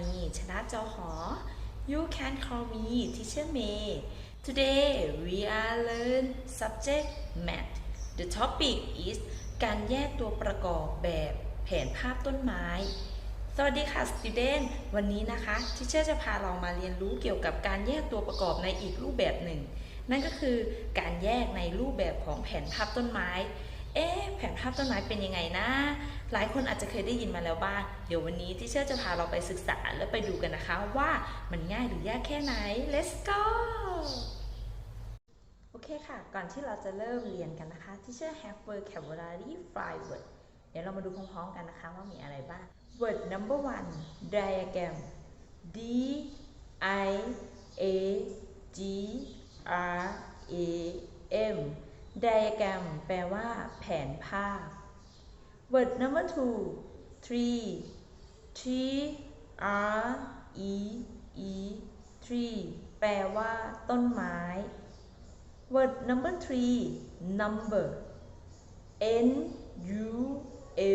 ณีชนะจอหอ You can call me Teacher May Today we are learn subject math The topic is การแยกตัวประกอบแบบแผนภาพต้นไม้ สวัสดีค่ะ student วันนี้นะคะที่เชื่จะพาเรามาเรียนรู้เกี่ยวกับการแยกตัวประกอบในอีกรูปแบบหนึ่ง นั่นก็คือการแยกในรูปแบบของแผนภาพต้นไม้ เอ๊ะ แผนภาพต้นไม้เป็นยังไงนะ หลายคนอาจจะเคยได้ยินมาแล้วบ้าง เดี๋ยววันนี้ที่เชื่อจะพาเราไปศึกษาและไปดูกันนะคะว่ามันง่ายหรือยากแค่ไหน let's go โอเคค่ะ ก่อนที่เราจะเริ่มเรียนกันนะคะ Teacher have vocabulary five word เดี๋ยวเรามาดูพร้อมๆกันนะคะว่ามีอะไรบ้าง word number one diagram D I A G R A M diagram แปลว่าแผนภาพ word number two tree T R E E tree แปลว่า ต้นไม้ word number three number N U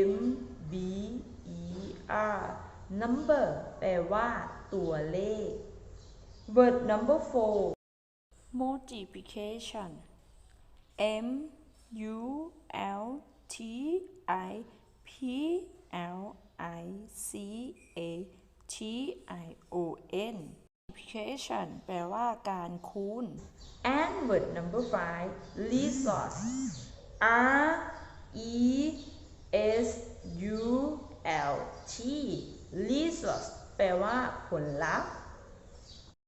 M B E R number แปลว่า ตัวเลข word number four multiplication M U L T I P L I C A T I O N multiplication แปลว่าการคูณ and word number five resource R E S U L T resource แปลว่าผลลัพธ์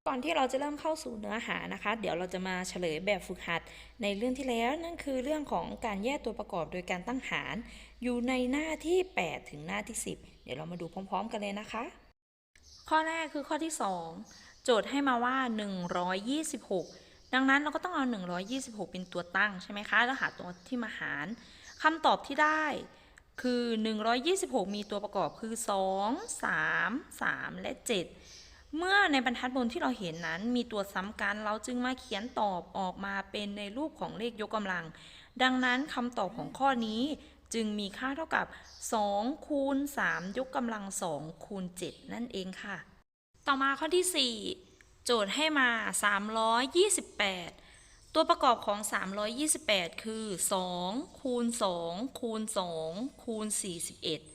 ก่อนที่เราจะเริ่มเข้าสู่เนื้อหานะคะ เดี๋ยวเราจะมาเฉลยแบบฝึกหัด ในเรื่องที่แล้วนั่นคือเรื่องของการแยกตัวประกอบโดยการตั้งหาร อยู่ในหน้าที่ 8 ถึงหน้าที่ 10 เดี๋ยวเรามาดูพร้อม ๆ กันเลยนะคะ ข้อแรกคือข้อที่ 2 โจทย์ให้มาว่า 126 ดังนั้นเราก็ต้องเอา 126 เป็นตัวตั้งใช่ไหมคะ แล้วหาตัวที่มาหารคำตอบที่ได้คือ 126 มีตัวประกอบคือ 2 3 3 และ 7 เมื่อในบรรทัดบนที่เราเห็นนั้น มีตัวซ้ำกันเราจึงมาเขียนตอบออกมาเป็นในรูปของเลขยกกำลัง ดังนั้นคำตอบของข้อนี้จึงมีค่าเท่ากับ 2 คูณ 3 ยกกำลัง 2 คูณ 7 นั่นเองค่ะ ต่อมาข้อที่ 4 โจทย์ให้มา 328 ตัวประกอบของ 328 คือ 2 คูณ 2 คูณ 2 คูณ 41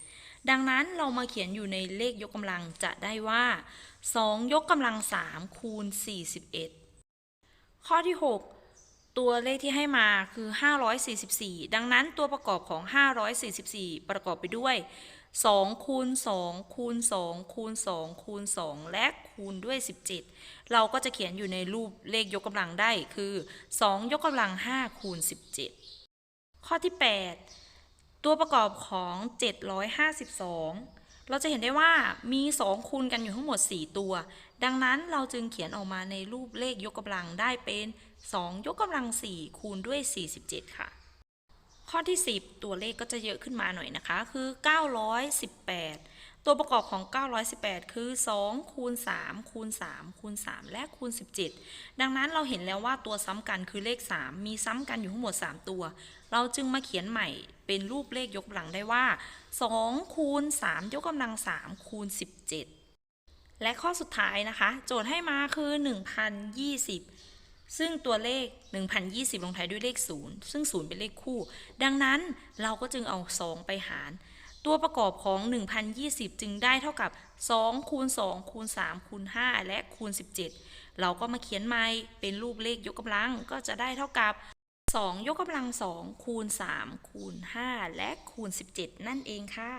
ดังนั้นเรามาเขียนอยู่ในเลขยกกำลังจะได้ว่า 2 ยกกำลัง 3 คูณ 41 ข้อที่ 6 ตัวเลขที่ให้มาคือ 544 ดังนั้นตัวประกอบของ 544 ประกอบไปด้วย 2 คูณ 2 คูณ 2 คูณ 2 คูณ 2 และคูณด้วย 17 เราก็จะเขียนอยู่ในรูปเลขยกกำลังได้คือ 2 ยกกำลัง 5 คูณ 17 ข้อที่ 8 ตัวประกอบของ 752 เราจะเห็นได้ว่ามี 2 คูณกันอยู่ทั้งหมด 4 ตัว ดังนั้นเราจึงเขียนออกมาในรูปเลขยกกำลังได้เป็น 2 ยกกำลัง 4 คูณด้วย 47 ค่ะ ข้อที่ 10 ตัวเลขก็จะเยอะขึ้นมาหน่อยนะคะ คือ 918 ตัวประกอบของ 918 คือ 2 คูณ 3 คูณ 3 คูณ 3 และคูณ 17 ดังนั้นเราเห็นแล้วว่าตัวซ้ำกันคือเลข 3 มีซ้ำกันอยู่ทั้งหมด 3 ตัว เราจึงมาเขียนใหม่เป็นรูปเลขยกกำลังได้ว่า 2 คูณ 3 ยกกำลัง 3 คูณ 17 และข้อสุดท้ายนะคะ โจทย์ให้มาคือ 1020 ซึ่งตัวเลข 1020 ลงท้ายด้วยเลข 0 ซึ่ง 0 เป็นเลขคู่ ดังนั้นเราก็จึงเอา 2 ไปหาร ตัวประกอบของ 1020 จึงได้เท่ากับ 2 คูณ 2 คูณ 3 คูณ 5 และคูณ 17 เราก็มาเขียนใหม่เป็นรูปเลขยกกำลังก็จะได้เท่ากับ 2 ยกกำลัง 2 คูณ 3 คูณ 5 และคูณ 17 นั่นเองค่ะ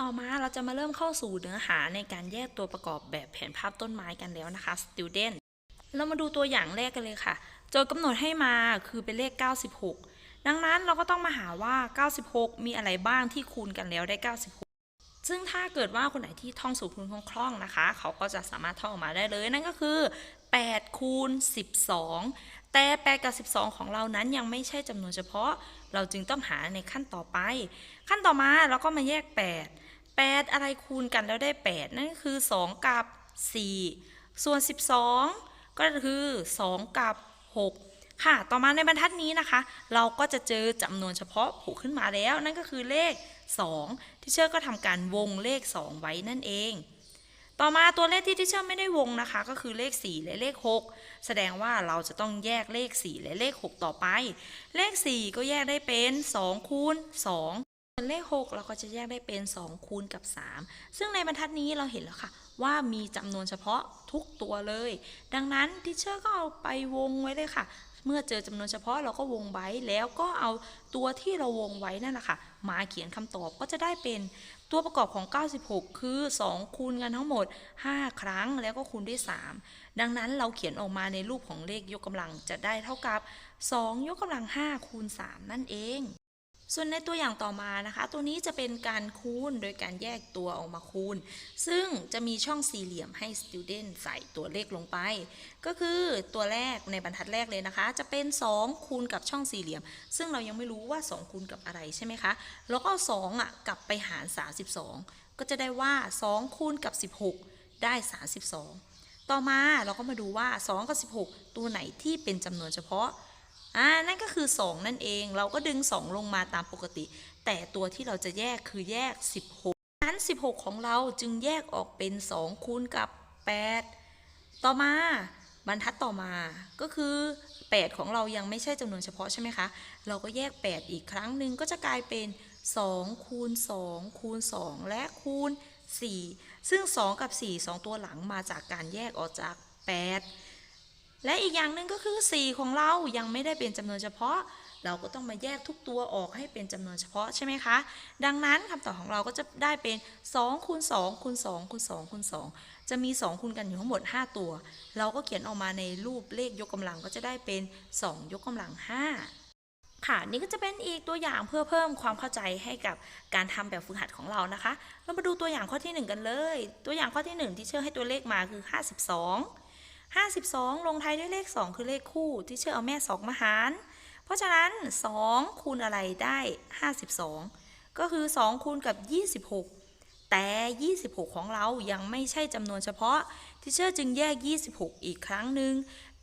ต่อมาเราจะมาเริ่มเข้าสู่เนื้อหาในการแยกตัวประกอบแบบแผนภาพต้นไม้กันแล้วนะคะ student เรามาดูตัวอย่างแรกกันเลยค่ะ โจทย์กำหนดให้มาคือเป็นเลข 96 ดังนั้นเราก็ต้องมาหาว่า 96 มีอะไรบ้างที่คูณกันแล้วได้ 96 ซึ่งถ้าเกิดว่าคนไหนที่ท่องสูตรคูณคล่องๆนะคะ เขาก็จะสามารถท่องออกมาได้เลย นั่นก็คือ 8 คูณ 12 แต่ 8 กับ 12 ของเรานั้นยังไม่ใช่จำนวนเฉพาะ เราจึงต้องหาในขั้นต่อไป ขั้นต่อมาเราก็มาแยก 8 8 อะไรคูณกันแล้วได้ 8 นั่นก็คือ 2 กับ 4 ส่วน 12 ก็คือ 2 กับ 6 ค่ะ ต่อมาในบรรทัดนี้นะคะ เราก็จะเจอจำนวนเฉพาะผูกขึ้นมาแล้ว นั่นก็คือเลข 2 ที่เชอร์ก็ทำการวงเลข 2 ไว้นั่นเอง ต่อมาตัวเลขที่ที่เชื่อไม่ได้วงนะคะ ก็คือเลข 4 และเลข 6 แสดงว่าเราจะต้องแยกเลข 4 และเลข 6 ต่อไป เลข 4 ก็แยกได้เป็น2คูณ2ส่วนเลข 6 เราก็จะแยกได้เป็น 2 คูณกับ 3 ซึ่งในบรรทัดนี้เราเห็นแล้วค่ะ ว่ามีจำนวนเฉพาะทุกตัวเลย ดังนั้นทิเชอร์ก็เอาไปวงไว้เลยค่ะ เมื่อเจอจำนวนเฉพาะเราก็วงไว้แล้วก็เอาตัวที่เราวงไว้นั่นแหละค่ะมาเขียนคำตอบก็จะได้เป็นตัวประกอบของ 96 คือ 2 คูณกันทั้งหมด 5 ครั้งแล้วก็คูณด้วย 3 ดังนั้นเราเขียนออกมาในรูปของเลขยกกำลังจะได้เท่ากับ 2 ยกกำลัง 5 คูณ 3 นั่นเอง ส่วนในตัวอย่างต่อมานะคะ ตัวนี้จะเป็นการคูณโดยการแยกตัวออกมาคูณ ซึ่งจะมีช่องสี่เหลี่ยมให้ student ใส่ตัวเลขลงไป ก็คือตัวแรกในบรรทัดแรกเลยนะคะ จะเป็น 2 คูณกับช่องสี่เหลี่ยม ซึ่งเรายังไม่รู้ว่า 2 คูณกับอะไรใช่ไหมคะ แล้วก็2อะกลับไปหาร 32 ก็จะได้ว่า 2 คูณกับ 16 ได้ 32 ต่อมาเราก็มาดูว่า 2 กับ 16 ตัวไหนที่เป็นจำนวนเฉพาะ อ่านั่นก็คือ 2 นั่นเอง เราก็ดึง 2 ลงมาตามปกติ แต่ตัวที่เราจะแยกคือแยก 16นั้น 16 ของเราจึงแยกออกเป็น 2 คูณกับ 8 ต่อมาบรรทัดต่อมาก็คือ 8 ของเรายังไม่ใช่จำนวนเฉพาะใช่ไหมคะ เราก็แยก 8 อีกครั้งหนึ่งก็จะกลายเป็น 2 คูณ 2 คูณ 2 และคูณ 4 ซึ่ง 2 กับ 4 2 ตัวหลังมาจากการแยกออกจาก 8 และอีกอย่างหนึ่งก็คือ 4 ของเรายังไม่ได้เป็นจำนวนเฉพาะ เราก็ต้องมาแยกทุกตัวออกให้เป็นจำนวนเฉพาะใช่ไหมคะ ดังนั้นคำตอบของเราก็จะได้เป็น2คูณ2คูณ2คูณ2คูณ2จะมี 2 คูณกันอยู่ทั้งหมด 5 ตัว เราก็เขียนออกมาในรูปเลขยกกำลังก็จะได้เป็น 2 ยกกำลัง 5ค่ะนี่ก็จะเป็นอีกตัวอย่างเพื่อเพิ่มความเข้าใจให้กับการทำแบบฝึกหัดของเรานะคะ เรามาดูตัวอย่างข้อทีหนึ่1 กันเลย ตัวอย่างข้อที่ 1 ที่เชื่อให้ตัวเลขมาคือ 52 52 ลงท้ายด้วยเลข 2 คือเลขคู่ที่เชื่อเอาแม่ 2 มาหาร เพราะฉะนั้น 2 คูณอะไรได้ 52 ก็คือ 2 คูณกับ 26 แต่ 26 ของเรายังไม่ใช่จำนวนเฉพาะที่เชื่อจึงแยก 26 อีกครั้งหนึ่ง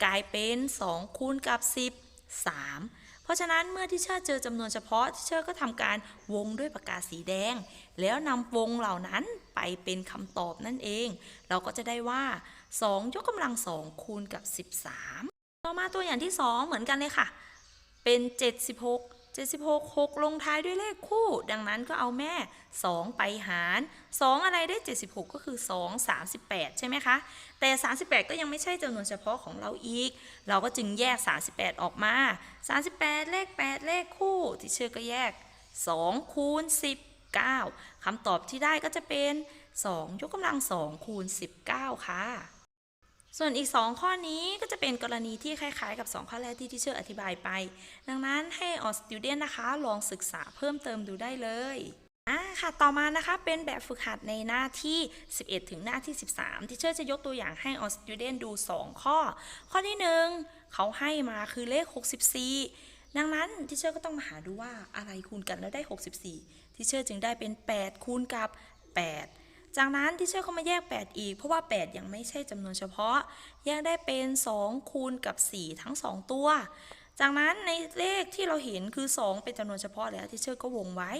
กลายเป็น 2 คูณกับ 10 3 ราะฉะนั้นเมื่อที่เชอร์เจอจำนวนเฉพาะที่เชอร์ก็ทำการวงด้วยปากกาสีแดง แล้วนำวงเหล่านั้นไปเป็นคำตอบนั่นเอง เราก็จะได้ว่า 2 ยกกำลัง2คูณกับ 13 ต่อมาตัวอย่างที่ 2 เหมือนกันเลยค่ะ เป็น 76 76 6 ลงท้ายด้วยเลขคู่ ดังนั้นก็เอาแม่ 2 ไปหาร 2 อะไรได้ 76 ก็คือ 2 38 ใช่ไหมคะ แต่ 38 ก็ยังไม่ใช่จำนวนเฉพาะของเราอีก เราก็จึงแยก 38 ออกมา 38 เลข 8 เลขคู่ที่เชื่อก็แยก 2 คูณ 19 คำตอบที่ได้ก็จะเป็น 2 ยกกำลัง 2 คูณ 19 ค่ะ ส่วนอีก 2 ข้อนี้ก็จะเป็นกรณีที่คล้ายๆ กับ 2 ข้อแรกที่ที่เชื่ออธิบายไป ดังนั้นให้ออสติวเดนนะคะ ลองศึกษาเพิ่มเติมดูได้เลยอ่าค่ะ ต่อมานะคะเป็นแบบฝึกหัดในหน้าที่ 11 ถึงหน้าที่ 13 ที่เชื่อจะยกตัวอย่างให้ออสติวเดนดู 2 ข้อ ข้อที่ 1 เขาให้มาคือเลข 64 ดังนั้นที่เชื่อก็ต้องมาหาดูว่าอะไรคูณกันแล้วได้ 64 ที่เชื่อจึงได้เป็น 8 คูณกับ 8 จากนั้นที่เชื่อก็มาแยก 8 อีก เพราะว่า 8 ยังไม่ใช่จำนวนเฉพาะ แยกได้เป็น 2 คูณกับ 4 ทั้ง 2 ตัว จากนั้นในเลขที่เราเห็นคือ 2 เป็นจำนวนเฉพาะแล้วที่เชื่อก็วงไว้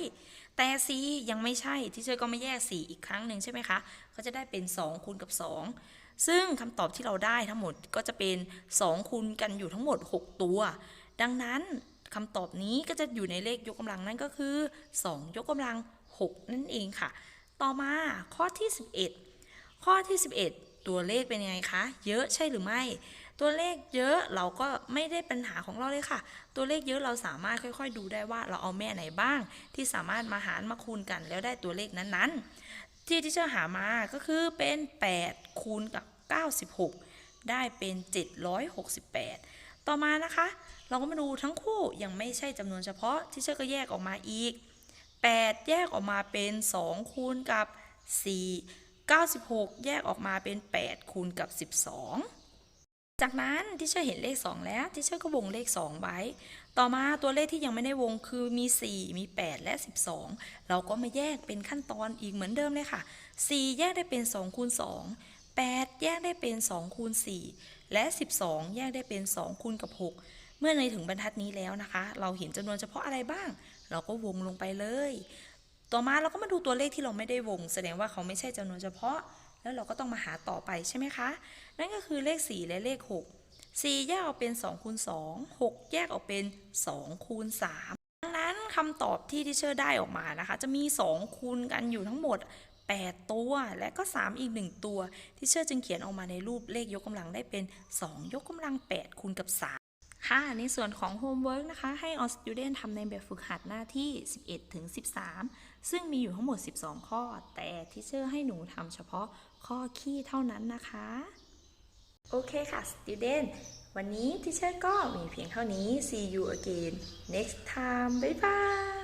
แต่ 4 ยังไม่ใช่ที่เชื่อก็มาแยก 4 อีกครั้งหนึ่งใช่ไหมคะ ก็จะได้เป็น 2 คูณกับ 2 ซึ่งคำตอบที่เราได้ทั้งหมดก็จะเป็น 2 คูณกันอยู่ทั้งหมด 6 ตัว ดังนั้นคำตอบนี้ก็จะอยู่ในเลขยกกำลังนั่นก็คือ 2 ยกกำลัง 6 นั่นเองค่ะ ต่อมาข้อที่ 11 ข้อที่ 11 ตัวเลขเป็นยังไงคะ เยอะใช่หรือไม่ ตัวเลขเยอะเราก็ไม่ได้ปัญหาของเราเลยค่ะ ตัวเลขเยอะเราสามารถค่อยๆ ดูได้ว่าเราเอาแม่ไหนบ้าง ที่สามารถมาหารมาคูณกันแล้วได้ตัวเลขนั้นๆ ที่ที่เชื่อหามาก็คือเป็น 8 คูณกับ 96 ได้เป็น 768 ต่อมานะคะ เราก็มาดูทั้งคู่ยังไม่ใช่จำนวนเฉพาะที่เชื่อก็แยกออกมาอีก 8 แยกออกมาเป็น 2 คูณกับ 4 96 แยกออกมาเป็น 8 คูณกับ 12 จากนั้นที่เชื่อเห็นเลข 2 แล้วที่เชื่อก็วงเลข 2 ไว้ ต่อมาตัวเลขที่ยังไม่ได้วงคือมี 4 มี 8 และ 12 เราก็มาแยกเป็นขั้นตอนอีกเหมือนเดิมเลยค่ะ 4 แยกได้เป็น 2 คูณ 2 8 แยกได้เป็น 2 คูณ 4 และ 12 แยกได้เป็น 2 คูณกับ 6 เมื่อในถึงบรรทัดนี้แล้วนะคะ เราเห็นจำนวนเฉพาะอะไรบ้าง เราก็วงลงไปเลย ต่อมาเราก็มาดูตัวเลขที่เราไม่ได้วง แสดงว่าเขาไม่ใช่จำนวนเฉพาะ แล้วเราก็ต้องมาหาต่อไปใช่ไหมคะ นั่นก็คือเลข 4 และเลข 6 4 แยกออกเป็น2คูณ2 6 แยกออกเป็น2คูณ3ดังนั้นคำตอบที่ที่เชอร์ได้ออกมานะคะ จะมี 2 คูณกันอยู่ทั้งหมด8 ตัวและก็ 3 อีก 1 ตัว ที่เชอร์จึงเขียนออกมาในรูปเลขยกกำลังได้เป็น 2 ยกกำลัง 8 คูณกับ3 ค่ะ ในส่วนของโฮมเวิร์กนะคะ ให้ออสตูเดนทำในแบบฝึกหัดหน้าที่ 11 ถึง 13 ซึ่งมีอยู่ทั้งหมด 12 ข้อ แต่ทิเชอร์ให้หนูทำเฉพาะข้อคี้เท่านั้นนะคะ โอเคค่ะ student วันนี้ทิเชอร์ก็มีเพียงเท่านี้ see you again next time บ๊ายบาย